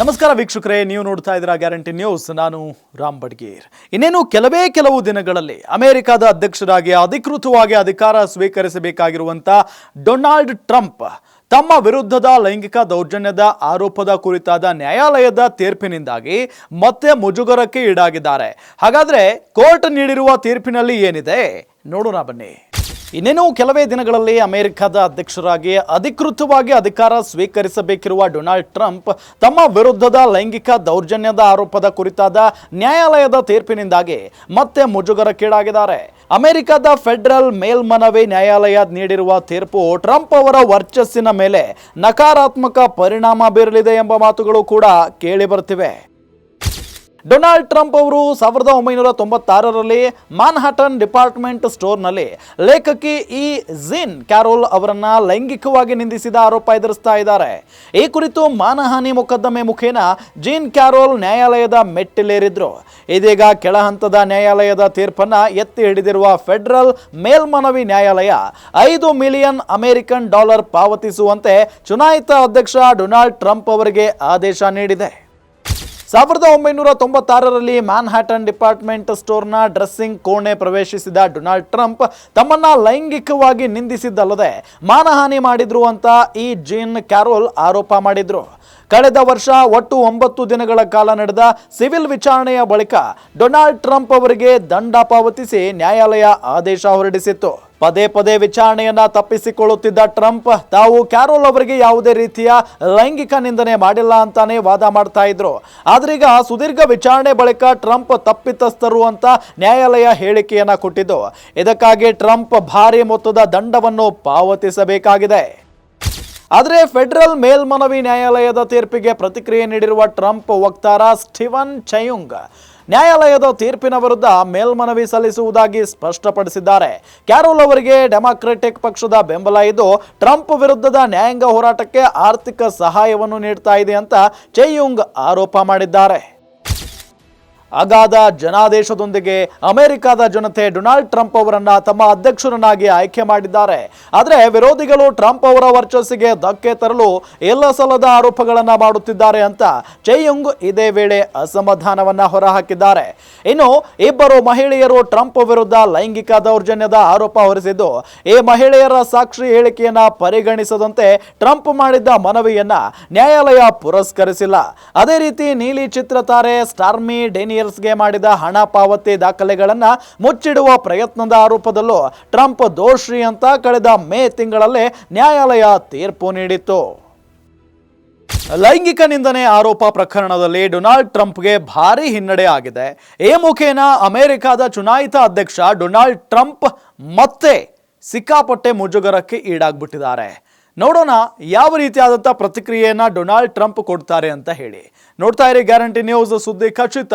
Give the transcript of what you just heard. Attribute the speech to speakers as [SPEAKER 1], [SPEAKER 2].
[SPEAKER 1] ನಮಸ್ಕಾರ ವೀಕ್ಷಕರೇ, ನೀವು ನೋಡ್ತಾ ಇದ್ದೀರಾ ಗ್ಯಾರಂಟಿ ನ್ಯೂಸ್. ನಾನು ರಾಮ್ ಬಡ್ಗೀರ್. ಇನ್ನೇನು ಕೆಲವೇ ಕೆಲವು ದಿನಗಳಲ್ಲಿ ಅಮೆರಿಕದ ಅಧ್ಯಕ್ಷರಾಗಿ, ಅಧಿಕೃತವಾಗಿ ಅಧಿಕಾರ ಸ್ವೀಕರಿಸಬೇಕಾಗಿರುವಂಥ ಡೊನಾಲ್ಡ್ ಟ್ರಂಪ್ ತಮ್ಮ ವಿರುದ್ಧದ ಲೈಂಗಿಕ ದೌರ್ಜನ್ಯದ ಆರೋಪದ ಕುರಿತಾದ ನ್ಯಾಯಾಲಯದ ತೀರ್ಪಿನಿಂದಾಗಿ ಮತ್ತೆ ಮುಜುಗರಕ್ಕೆ ಈಡಾಗಿದ್ದಾರೆ. ಹಾಗಾದ್ರೆ ಕೋರ್ಟ್ ನೀಡಿರುವ ತೀರ್ಪಿನಲ್ಲಿ ಏನಿದೆ? ನೋಡೋಣ ಬನ್ನಿ. ಇನ್ನೇನು ಕೆಲವೇ ದಿನಗಳಲ್ಲಿ ಅಮೆರಿಕದ ಅಧ್ಯಕ್ಷರಾಗಿ ಅಧಿಕೃತವಾಗಿ ಅಧಿಕಾರ ಸ್ವೀಕರಿಸಬೇಕಿರುವ ಡೊನಾಲ್ಡ್ ಟ್ರಂಪ್ ತಮ್ಮ ವಿರುದ್ಧದ ಲೈಂಗಿಕ ದೌರ್ಜನ್ಯದ ಆರೋಪದ ಕುರಿತಾದ ನ್ಯಾಯಾಲಯದ ತೀರ್ಪಿನಿಂದಾಗಿ ಮತ್ತೆ ಮುಜುಗರಕ್ಕೀಡಾಗಿದ್ದಾರೆ. ಅಮೆರಿಕದ ಫೆಡರಲ್ ಮೇಲ್ಮನವಿ ನ್ಯಾಯಾಲಯ ನೀಡಿರುವ ತೀರ್ಪು ಟ್ರಂಪ್ ಅವರ ವರ್ಚಸ್ಸಿನ ಮೇಲೆ ನಕಾರಾತ್ಮಕ ಪರಿಣಾಮ ಬೀರಲಿದೆ ಎಂಬ ಮಾತುಗಳು ಕೂಡ ಕೇಳಿ ಬರ್ತಿವೆ. ಡೊನಾಲ್ಡ್ ಟ್ರಂಪ್ ಅವರು ಸಾವಿರದ ಒಂಬೈನೂರ ತೊಂಬತ್ತಾರರಲ್ಲಿ ಮಾನ್ಹಾಟನ್ ಡಿಪಾರ್ಟ್ಮೆಂಟ್ ಸ್ಟೋರ್ನಲ್ಲಿ ಲೇಖಕಿ ಈ ಜಿನ್ ಕ್ಯಾರೋಲ್ ಅವರನ್ನ ಲೈಂಗಿಕವಾಗಿ ನಿಂದಿಸಿದ ಆರೋಪ ಎದುರಿಸ್ತಾ ಇದ್ದಾರೆ. ಈ ಕುರಿತು ಮಾನಹಾನಿ ಮೊಕದ್ದಮೆ ಮುಖೇನ ಜೀನ್ ಕ್ಯಾರೋಲ್ ನ್ಯಾಯಾಲಯದ ಮೆಟ್ಟಿಲೇರಿದ್ರು. ಇದೀಗ ಕೆಳ ಹಂತದ ನ್ಯಾಯಾಲಯದ ತೀರ್ಪನ್ನ ಎತ್ತಿ ಹಿಡಿದಿರುವ ಫೆಡರಲ್ ಮೇಲ್ಮನವಿ ನ್ಯಾಯಾಲಯ ಐದು ಮಿಲಿಯನ್ ಅಮೆರಿಕನ್ ಡಾಲರ್ ಪಾವತಿಸುವಂತೆ ಚುನಾಯಿತ ಅಧ್ಯಕ್ಷ ಡೊನಾಲ್ಡ್ ಟ್ರಂಪ್ ಅವರಿಗೆ ಆದೇಶ ನೀಡಿದೆ. ಸಾವಿರದ ಒಂಬೈನೂರ ತೊಂಬತ್ತಾರರಲ್ಲಿ ಮ್ಯಾನ್ಹ್ಯಾಟನ್ ಡಿಪಾರ್ಟ್ಮೆಂಟ್ ಸ್ಟೋರ್ನ ಡ್ರೆಸ್ಸಿಂಗ್ ಕೋಣೆ ಪ್ರವೇಶಿಸಿದ ಡೊನಾಲ್ಡ್ ಟ್ರಂಪ್ ತಮ್ಮನ್ನ ಲೈಂಗಿಕವಾಗಿ ನಿಂದಿಸಿದ್ದಲ್ಲದೆ ಮಾನಹಾನಿ ಮಾಡಿದ್ರು ಅಂತ ಈ ಜೀನ್ ಕ್ಯಾರೋಲ್ ಆರೋಪ ಮಾಡಿದ್ರು. ಕಳೆದ ವರ್ಷ ಒಟ್ಟು ಒಂಬತ್ತು ದಿನಗಳ ಕಾಲ ನಡೆದ ಸಿವಿಲ್ ವಿಚಾರಣೆಯ ಬಳಿಕ ಡೊನಾಲ್ಡ್ ಟ್ರಂಪ್ ಅವರಿಗೆ ದಂಡ ಪಾವತಿಸಿ ನ್ಯಾಯಾಲಯ ಆದೇಶ ಹೊರಡಿಸಿತ್ತು. ಪದೇ ಪದೇ ವಿಚಾರಣೆಯನ್ನ ತಪ್ಪಿಸಿಕೊಳ್ಳುತ್ತಿದ್ದ ಟ್ರಂಪ್ ತಾವು ಕ್ಯಾರೋಲ್ ಅವರಿಗೆ ಯಾವುದೇ ರೀತಿಯ ಲೈಂಗಿಕ ನಿಂದನೆ ಮಾಡಿಲ್ಲ ಅಂತಾನೆ ವಾದ ಮಾಡ್ತಾ ಇದ್ರು. ಆದ್ರೀಗ ಸುದೀರ್ಘ ವಿಚಾರಣೆ ಬಳಿಕ ಟ್ರಂಪ್ ತಪ್ಪಿತಸ್ಥರು ಅಂತ ನ್ಯಾಯಾಲಯ ಹೇಳಿಕೆಯನ್ನ ಕೊಟ್ಟಿದ್ದು. ಇದಕ್ಕಾಗಿ ಟ್ರಂಪ್ ಭಾರಿ ಮೊತ್ತದ ದಂಡವನ್ನು ಪಾವತಿಸಬೇಕಾಗಿದೆ. ಆದರೆ ಫೆಡರಲ್ ಮೇಲ್ಮನವಿ ನ್ಯಾಯಾಲಯದ ತೀರ್ಪಿಗೆ ಪ್ರತಿಕ್ರಿಯೆ ನೀಡಿರುವ ಟ್ರಂಪ್ ವಕ್ತಾರ ಸ್ಟಿವನ್ ಚಯುಂಗ್ ನ್ಯಾಯಾಲಯದ ತೀರ್ಪಿನ ವಿರುದ್ಧ ಮೇಲ್ಮನವಿ ಸಲ್ಲಿಸುವುದಾಗಿ ಸ್ಪಷ್ಟಪಡಿಸಿದ್ದಾರೆ. ಕ್ಯಾರೋಲ್ ಅವರಿಗೆ ಡೆಮಾಕ್ರೆಟಿಕ್ ಪಕ್ಷದ ಬೆಂಬಲ ಇದ್ದು ಟ್ರಂಪ್ ವಿರುದ್ಧದ ನ್ಯಾಯಾಂಗ ಹೋರಾಟಕ್ಕೆ ಆರ್ಥಿಕ ಸಹಾಯವನ್ನು ನೀಡ್ತಾ ಇದೆ ಅಂತ ಚಯುಂಗ್ ಆರೋಪ ಮಾಡಿದ್ದಾರೆ. ಅಗಾಧ ಜನಾದೇಶದೊಂದಿಗೆ ಅಮೆರಿಕದ ಜನತೆ ಡೊನಾಲ್ಡ್ ಟ್ರಂಪ್ ಅವರನ್ನ ತಮ್ಮ ಅಧ್ಯಕ್ಷರನ್ನಾಗಿ ಆಯ್ಕೆ ಮಾಡಿದ್ದಾರೆ. ಆದರೆ ವಿರೋಧಿಗಳು ಟ್ರಂಪ್ ಅವರ ವರ್ಚಸ್ಸಿಗೆ ಧಕ್ಕೆ ತರಲು ಎಲ್ಲ ಸಲದ ಆರೋಪಗಳನ್ನು ಮಾಡುತ್ತಿದ್ದಾರೆ ಅಂತ ಚೈಯುಂಗ್ ಇದೇ ವೇಳೆ ಅಸಮಾಧಾನವನ್ನ ಹೊರಹಾಕಿದ್ದಾರೆ. ಇನ್ನು ಇಬ್ಬರು ಮಹಿಳೆಯರು ಟ್ರಂಪ್ ವಿರುದ್ಧ ಲೈಂಗಿಕ ದೌರ್ಜನ್ಯದ ಆರೋಪ ಹೊರಿಸಿದ್ದು, ಈ ಮಹಿಳೆಯರ ಸಾಕ್ಷಿ ಹೇಳಿಕೆಯನ್ನ ಪರಿಗಣಿಸದಂತೆ ಟ್ರಂಪ್ ಮಾಡಿದ್ದ ಮನವಿಯನ್ನ ನ್ಯಾಯಾಲಯ ಪುರಸ್ಕರಿಸಿಲ್ಲ. ಅದೇ ರೀತಿ ನೀಲಿ ಚಿತ್ರತಾರೆ ಸ್ಟಾರ್ಮಿ ಡೆನಿಯರ್ಸ್ಗೆ ಮಾಡಿದ ಹಣ ಪಾವತಿ ದಾಖಲೆಗಳನ್ನು ಮುಚ್ಚಿಡುವ ಪ್ರಯತ್ನದ ಆರೋಪದಲ್ಲೂ ಟ್ರಂಪ್ ದೋಷಿ ಅಂತ ಕಳೆದ ಮೇ ತಿಂಗಳಲ್ಲೇ ನ್ಯಾಯಾಲಯ ತೀರ್ಪು ನೀಡಿತ್ತು. ಲೈಂಗಿಕ ನಿಂದನೆ ಆರೋಪ ಪ್ರಕರಣದಲ್ಲಿ ಡೊನಾಲ್ಡ್ ಟ್ರಂಪ್ಗೆ ಭಾರಿ ಹಿನ್ನಡೆ ಆಗಿದೆ. ಈ ಮುಖೇನ ಅಮೆರಿಕದ ಚುನಾಯಿತ ಅಧ್ಯಕ್ಷ ಡೊನಾಲ್ಡ್ ಟ್ರಂಪ್ ಮತ್ತೆ ಸಿಕ್ಕಾಪಟ್ಟೆ ಮುಜುಗರಕ್ಕೆ ಈಡಾಗ್ಬಿಟ್ಟಿದ್ದಾರೆ. ನೋಡೋಣ ಯಾವ ರೀತಿಯಾದಂಥ ಪ್ರತಿಕ್ರಿಯೆಯನ್ನು ಡೊನಾಲ್ಡ್ ಟ್ರಂಪ್ ಕೊಡ್ತಾರೆ ಅಂತ ಹೇಳಿ. ನೋಡ್ತಾ ಇರಿ ಗ್ಯಾರಂಟಿ ನ್ಯೂಸ್ ಸುದ್ದಿ ಖಚಿತ.